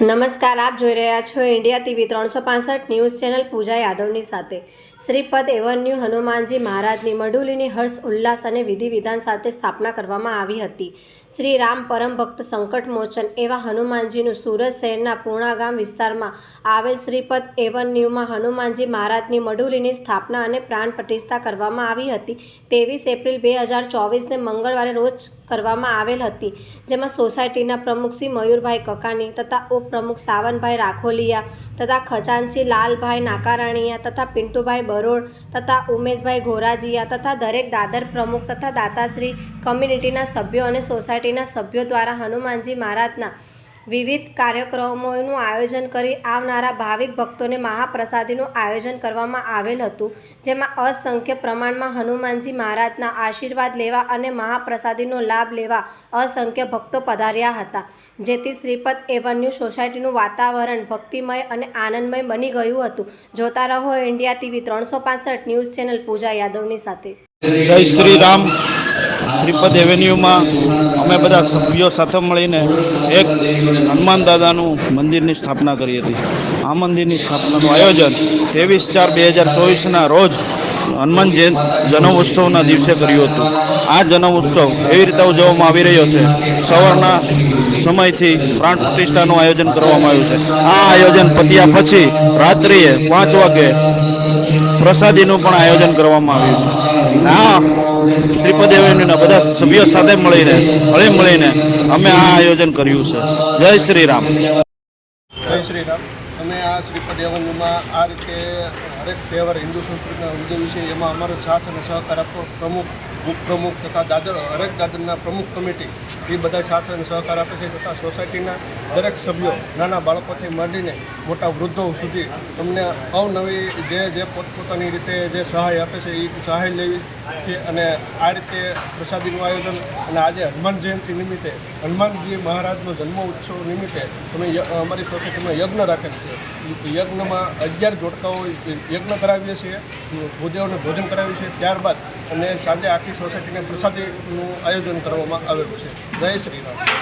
નમસ્કાર, આપ જોઈ રહ્યા છો ઇન્ડિયા ટીવી ત્રણસો પાસઠ ન્યૂઝ ચેનલ પૂજા યાદવની સાથે. શ્રીપદ એવન્યુ હનુમાનજી મહારાજની મડુલીની હર્ષ, ઉલ્લાસ અને વિધિ વિધાન સાથે સ્થાપના કરવામાં આવી હતી. શ્રી રામ પરમ ભક્ત સંકટ મોચન એવા હનુમાનજીનું સુરત શહેરના પૂર્ણાગામ વિસ્તારમાં આવેલ શ્રીપદ એવન્યુમાં હનુમાનજી મહારાજની મડુલીની સ્થાપના અને પ્રાણ પ્રતિષ્ઠા કરવામાં આવી હતી. ત્રેવીસ એપ્રિલ બે હજાર ચોવીસને મંગળવારે રોજ કરવામાં આવેલ હતી, જેમાં સોસાયટીના પ્રમુખ શ્રી મયુરભાઈ કકાની તથા ઉપપ્રમુખ સાવનભાઈ રાખોલિયા તથા ખજાનચી લાલભાઈ નાકારાણીયા તથા પિન્ટુભાઈ બરોડ તથા ઉમેશભાઈ ઘોરાજીયા તથા દરેક દાદર પ્રમુખ તથા દાતાશ્રી કમ્યુનિટીના સભ્યો અને સોસાયટીના સભ્યો દ્વારા હનુમાનજી મહારાજના વિવિધ કાર્યક્રમોનું આયોજન કરી આવનારા ભાવિક ભક્તોને મહાપ્રસાદીનું આયોજન કરવામાં આવેલ હતું, જેમાં અસંખ્ય પ્રમાણમાં હનુમાનજી મહારાજના આશીર્વાદ લેવા અને મહાપ્રસાદીનો લાભ લેવા અસંખ્ય ભક્તો પધાર્યા હતા, જેથી શ્રીપદ એવન્યુ સોસાયટીનું વાતાવરણ ભક્તિમય અને આનંદમય બની ગયું હતું. જોતા રહો ઇન્ડિયા ટીવી ત્રણસો ન્યૂઝ ચેનલ પૂજા યાદવની સાથે. જય શ્રી રામ. શ્રીપદ એવેન્યુમાં અમે બધા સભ્યો સાથે મળીને એક હનુમાન દાદાનું મંદિરની સ્થાપના કરી હતી. આ મંદિરની સ્થાપનાનું આયોજન ત્રેવીસ ચાર બે હજાર ચોવીસના રોજ હનુમાન જયંત જન્મ ઉત્સવના દિવસે કર્યું હતું. આ જન્મ ઉત્સવ એવી રીતે ઉજવવામાં આવી રહ્યો છે. સવારના સમયથી પ્રાણ પ્રતિષ્ઠાનું આયોજન કરવામાં આવ્યું છે. આ આયોજન પત્યા પછી રાત્રિએ પાંચ વાગે પ્રસાદીનું પણ આયોજન કરવામાં આવ્યું છે. આ શ્રીપદ બધા સભ્યો સાથે મળીને, હળી મળીને અમે આ આયોજન કર્યું છે. જય શ્રી રામ જય શ્રી રામ અમે આ શ્રીપદેવનમાં આ રીતે હરેક તહેવાર હિન્દુ સંસ્કૃતિના ઉજવી છે એમાં અમારો સાથ અને સહકાર આપવો પ્રમુખ ઉપપ્રમુખ તથા દાદર હરેક દાદરના પ્રમુખ કમિટી, એ બધા સાથ અને સહકાર આપે છે તથા સોસાયટીના દરેક સભ્યો, નાના બાળકોથી માંડીને મોટા વૃદ્ધો સુધી તમને અવનવી જે જે પોતપોતાની રીતે જે સહાય આપે છે, એ સહાય લેવી છે અને આ રીતે પ્રસાદીનું આયોજન અને આજે હનુમાન જયંતિ નિમિત્તે, હનુમાનજી મહારાજનો જન્મ ઉત્સવ નિમિત્તે અમે અમારી સોસાયટીમાં યજ્ઞ રાખેલ છે. યજ્ઞમાં અગિયાર જોડકાઓ યજ્ઞ કરાવીએ છીએ ભૂદેવને ભોજન કરાવીએ છીએ, ત્યારબાદ અને સાંજે આખી સોસાયટીને પ્રસાદીનું આયોજન કરવામાં આવેલું છે. જય શ્રી રામ.